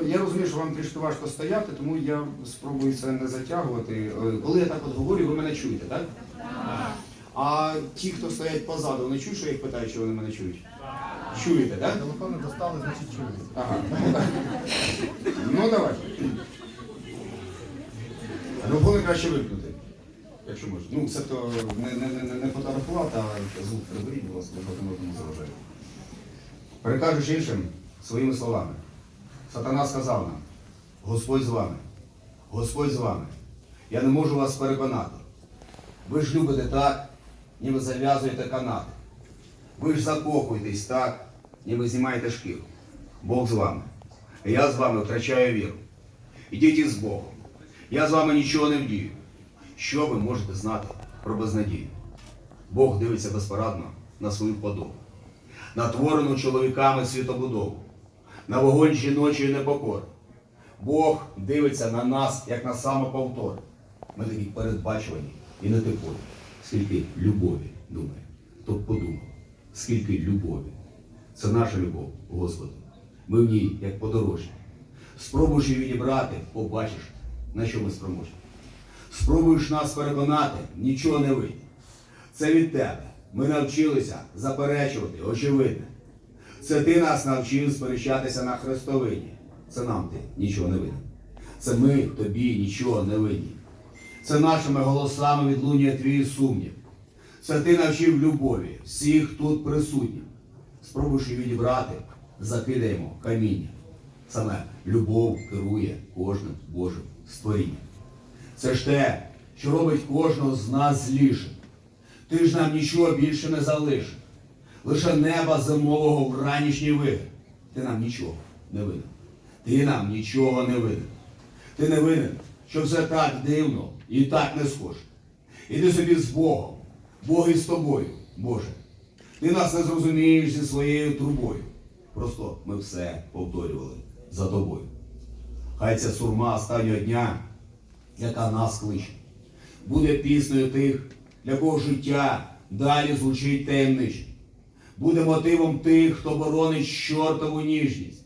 я розумію, що вам трішки важко стояти, тому я спробую це не затягувати. Е, Коли я так от говорю, ви мене чуєте, так? А ті, хто стоять позаду, вони чують, що я їх питаю, чи вони мене чують? Чуєте, так? Телефони достали, значить чують. Ага. Ну давай. Телефони краще вимкнути, якщо можна. Ну, це то не, не, не, не фотографувати, а звук приберіть, будь ласка, бо тому тому заважає. Перекажеш іншим своїми словами. Сатана сказав нам, Господь з вами, Господь з вами. Я не можу вас переконати. Ви ж любите так, ніби зав'язуєте канати. Ви ж закохуєтесь так, ніби знімаєте шкіру. Бог з вами. Я з вами втрачаю віру. Ідіть із Богом. Я з вами нічого не вдію. Що ви можете знати про безнадію? Бог дивиться безпорадно на свою подобу, на творену чоловіками світобудову, на вогонь жіночої непокори. Бог дивиться на нас, як на самоповтор. Ми такі передбачувані і нетипові. Скільки любові думає, то подумав, скільки любові. Це наша любов, Господи. Ми в ній, як подорожні. Спробуєш її відібрати, побачиш, на що ми спроможні. Спробуєш нас переконати, нічого не вийде. Це від тебе. Ми навчилися заперечувати, очевидне. Це ти нас навчив сперечатися на хрестовині. Це нам ти нічого не винен. Це ми тобі нічого не винні. Це нашими голосами відлунює твій сумнів. Це ти навчив любові всіх тут присутніх. Спробуєш її відібрати, закидаємо каміння. Саме любов керує кожним Божим створінням. Це ж те, що робить кожного з нас злішим. Ти ж нам нічого більше не залишив. Лише неба зимового в ранішній вигір. Ти нам нічого не винен. Ти нам нічого не винен. Ти не винен, що все так дивно і так не схоже. Іди собі з Богом, Бог із тобою, Боже. Ти нас не зрозумієш зі своєю трубою. Просто ми все повторювали за тобою. Хай ця сурма останнього дня, яка нас кличе, буде піснею тих, для кого життя далі звучить таємниче. Буде мотивом тих, хто боронить чортову ніжність,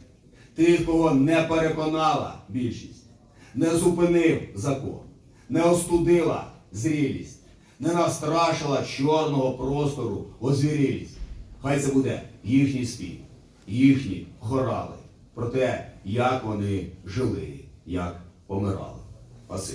тих, кого не переконала більшість, не зупинив закон, не остудила зрілість, не настрашила чорного простору озвірілість. Хай це буде їхній спів, їхні хорали про те, як вони жили, як помирали.